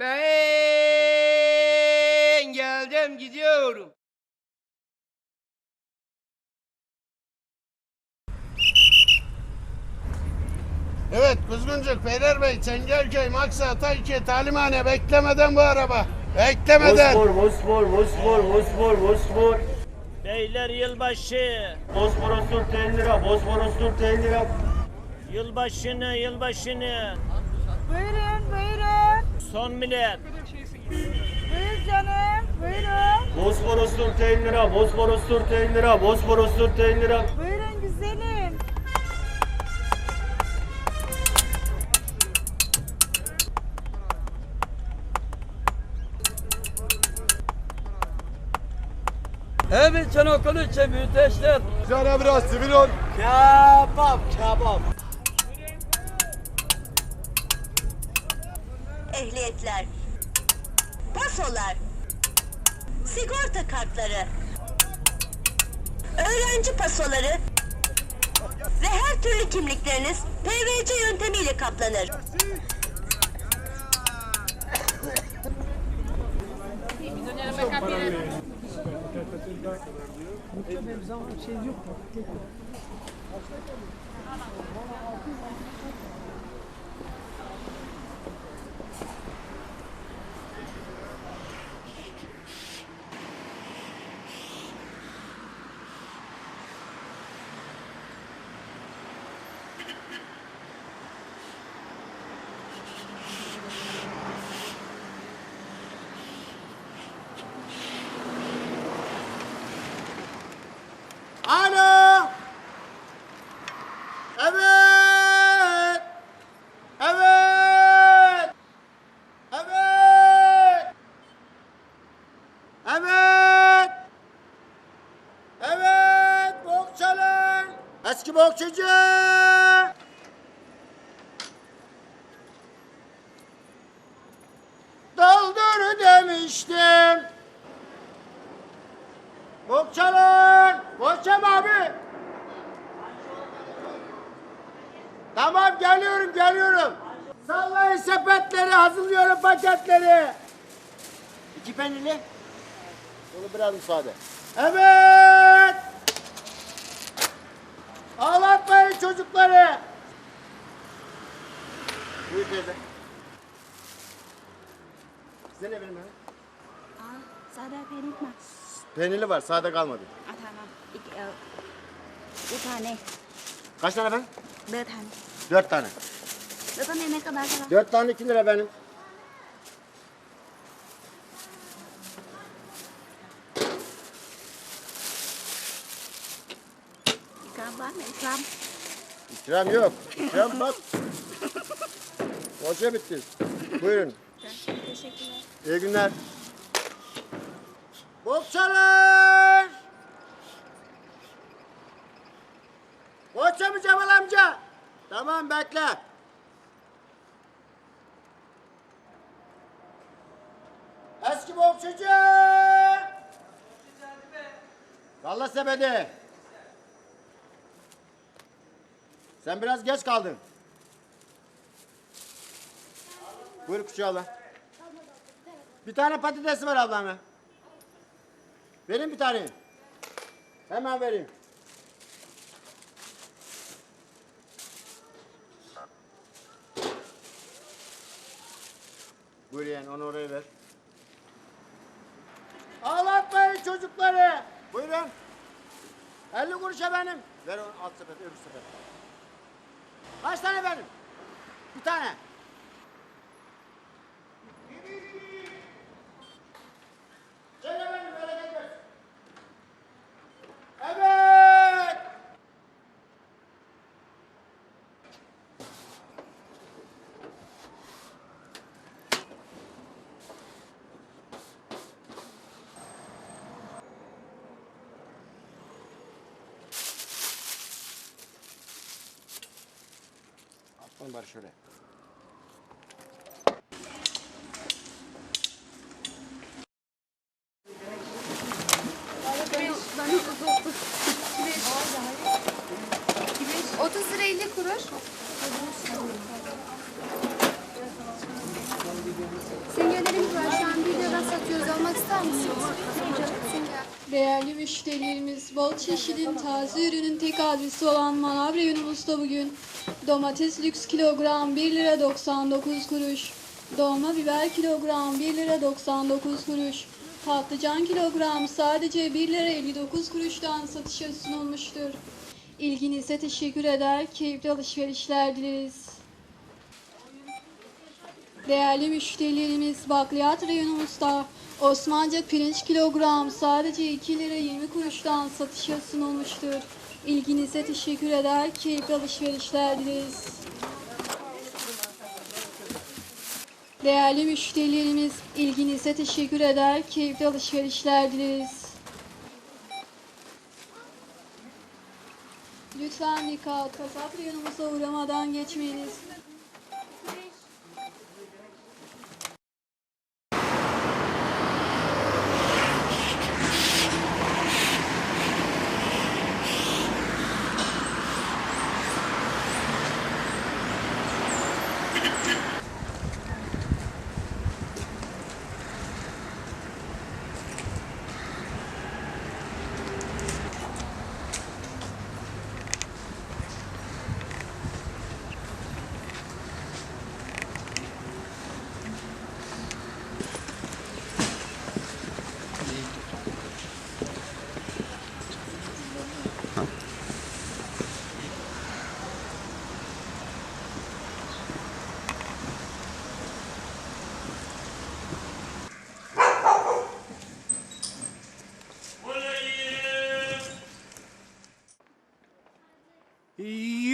Ben geldim gidiyorum. Evet Kuzguncuk, Beylerbeyi, Çengelköy, Maksa, Tayke, Talimhane beklemeden bu araba. Beklemeden. Bosfor, Bosfor, Bosfor, Bosfor, Bosfor. Beyler yılbaşı. Bosforostur 10 lira, Bosforostur 10 lira. Yılbaşını, yılbaşını. Buyurun. Son millet. Buyur canım, buyurun. Bosforostur 10 lira, Bosforostur 10 lira, Bosforostur 10 lira. Buyurun güzelim. Evet Çanakkale için müteşler. Sana biraz sivil ol. Kebap, kebap. Ehliyetler, pasolar, sigorta kartları, öğrenci pasoları ve her türlü kimlikleriniz PVC yöntemiyle kaplanır. Alo. Evet. Evet. Evet. Evet. Evet. Bokçalar. Bokçacı. Doldur demiştim. Bokçalar. Bokçam abi. Tamam geliyorum geliyorum. Sallayın sepetleri hazırlıyorum paketleri. İki penili. Bunu biraz müsaade. Evet. Ağlatmayın çocukları. Buyur teyze. Size ne vereyim ben? Aa, sade peynir mi? Peynirli var, sade kalmadı. Aa, tamam. İki, e, bir tane. Kaç tane ben? Dört tane. Dört tane. Dört tane ne kadar kadar? Dört tane iki lira benim. İkram var mı? İkram. İkram yok. İkram bak. Hoca bitti. Buyurun. Teşekkürler. İyi günler. Bokçalar! Boğaça mı Cemal amca? Tamam bekle. Eski bokçacı! Salla sepeti. Sen biraz geç kaldın. Buyur kuşu abla. Bir tane patatesi var ablana. Vereyim bir tane. Hemen vereyim. Buyur yeğen onu oraya ver. Ağlatmayın çocukları. Buyurun. 50 kuruşa benim. Ver onu alt sepet öbür sepet. Kaç tane benim? Bir tane. koyayım bari şöyle. Otuz lira elli kuruş. Sinyalerimiz var. Şu an bir lira satıyoruz. Almak ister misiniz? Değerli müşterilerimiz, bol çeşidin taze ürünün tek adresi olan Manav reyonumuzda bugün domates lüks kilogram 1 lira 99 kuruş, dolma biber kilogram 1 lira 99 kuruş, patlıcan kilogram sadece 1 lira 59 kuruştan satışa sunulmuştur. İlginize teşekkür eder, keyifli alışverişler dileriz. Değerli müşterilerimiz bakliyat reyonumuzda Osmanca pirinç kilogram sadece 2 lira 20 kuruştan satışa sunulmuştur. İlginize teşekkür eder, keyifli alışverişler dileriz. Değerli müşterilerimiz ilginize teşekkür eder, keyifli alışverişler dileriz. Lütfen dikkat, kasap uğramadan geçmeyiniz.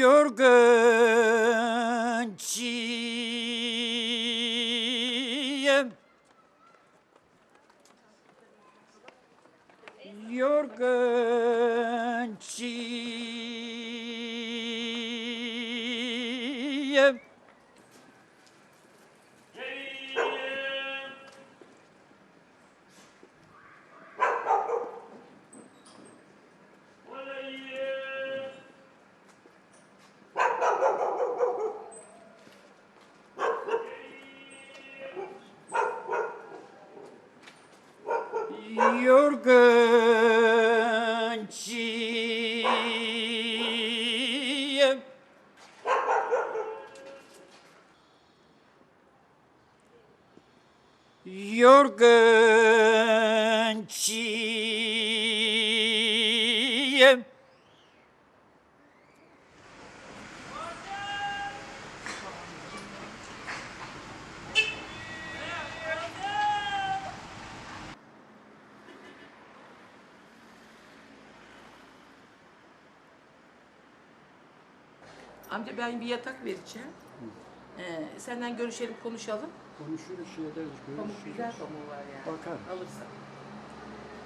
Yorgun çiğim Yorgun çiğim Yorgun çiğim Amca ben bir yatak vereceğim. Ee, senden görüşelim, konuşalım. Konuşuruz şey ederiz. Pamuk güzel pamuğu var yani. Bakarız. Alırsan.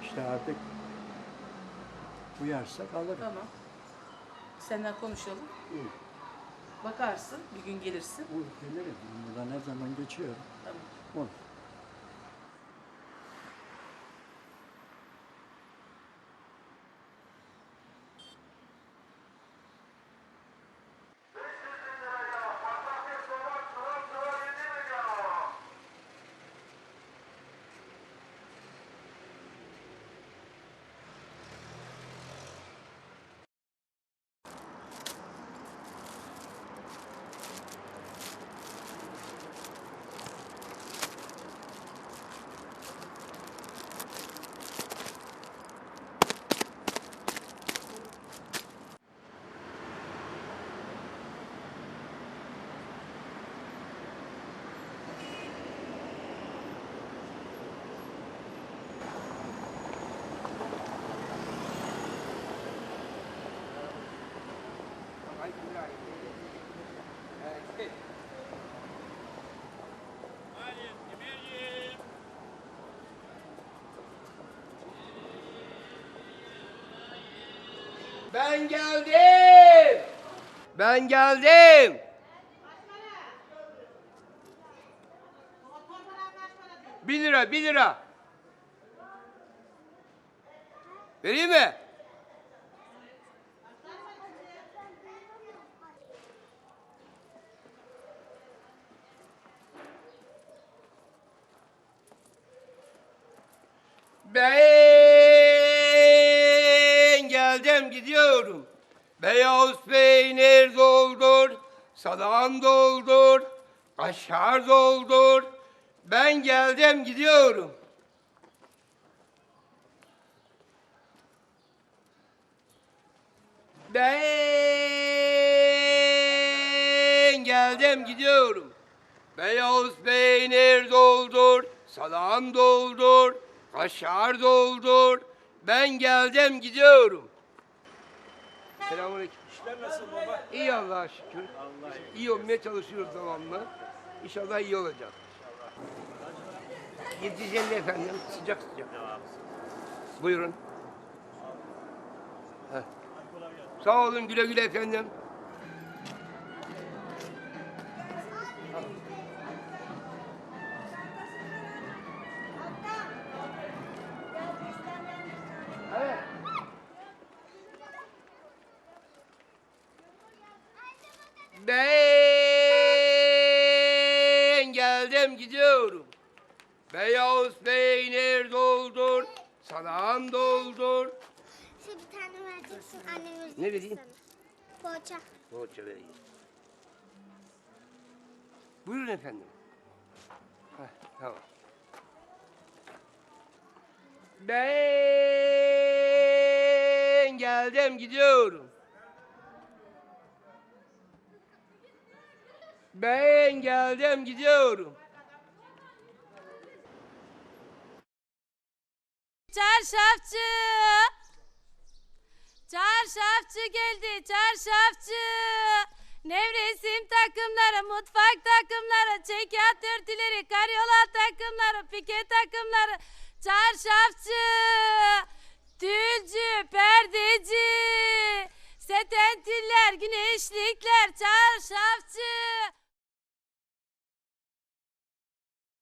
İşte artık uyarsak alırım. Tamam. Senden konuşalım. İyi. Bakarsın, bir gün gelirsin. Olur gelirim. Burada ne zaman geçiyorum. Tamam. Olur. Ben geldim. Ben geldim. Bir lira, bir lira. Vereyim mi? Ben gidiyorum. Beyaz peynir doldur, salam doldur, kaşar doldur. Ben geldim gidiyorum. Ben geldim gidiyorum. Beyaz peynir doldur, salam doldur, kaşar doldur. Ben geldim gidiyorum. Selamünaleyküm. İşler nasıl baba? İyi Allah'a şükür. İyi olmaya çalışıyoruz devamlı. İnşallah iyi olacak. 750 efendim, sıcak sıcak. Buyurun. Heh. Sağ olun güle güle efendim. Ben geldim gidiyorum. Beyaz peynir doldur, salam doldur. Şu bir tane vereceksin annem verecek Ne vereyim? sana. Poğaça. Poğaça vereyim. Buyurun efendim. Heh, tamam. Ben geldim gidiyorum. Ben geldim gidiyorum. Çarşafçı. Çarşafçı geldi çarşafçı. Nevresim takımları, mutfak takımları, çekyat örtüleri, karyola takımları, pike takımları. Çarşafçı. Tülcü, perdeci. Setentiller, güneşlikler, çarşafçı.